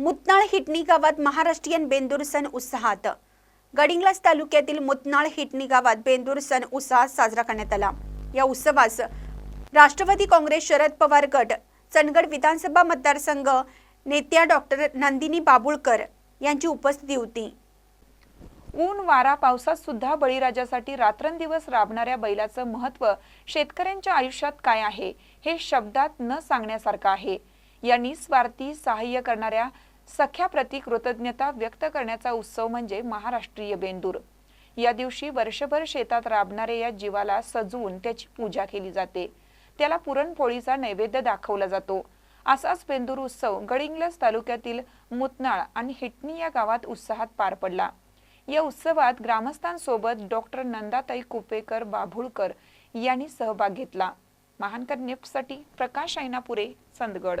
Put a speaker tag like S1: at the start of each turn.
S1: मुतनाळ हिटणी गावात महाराष्ट्रीयन बेंदूर सण उत्साहात. गडिंग्लास तालुक्यातील मुतनाळ हिटणी गावात बेंदूर सण उत्साहात साजरा करण्यात आला. या उत्सवास राष्ट्रवादी काँग्रेस शरद पवार गट चंदगड विधानसभा मतदारसंघ नेत्या डॉक्टर नंदिनी बाबुळकर यांची उपस्थिती होती.
S2: ऊन वारा पावसात सुद्धा बळीराजासाठी रात्रंदिवस राबणाऱ्या बैलाचं महत्त्व शेतकऱ्यांच्या आयुष्यात काय आहे हे शब्दात न सांगण्यासारखं आहे. या निस्वार्थी सहाय्य करणाऱ्या सख्याप्रती कृतज्ञता व्यक्त करण्याचा उत्सव म्हणजे महाराष्ट्रीय बेंदूर. या दिवशी वर्षभर शेतात राबणाऱ्या या जीवाला सजवून त्याची पूजा केली जाते. त्याला पुरणपोळीचा नैवेद्य दाखवला जातो. असाच बेंदूर उत्सव गडिंग्लज तालुक्यातील मुतनाळ आणि हिटणी या गावात उत्साहात पार पडला. या उत्सवात ग्रामस्थांसोबत डॉक्टर नंदाताई कुपेकर बाभुळकर यांनी सहभाग घेतला. महानकर निफ्टसाठी प्रकाश ऐनापुरे चंदगड.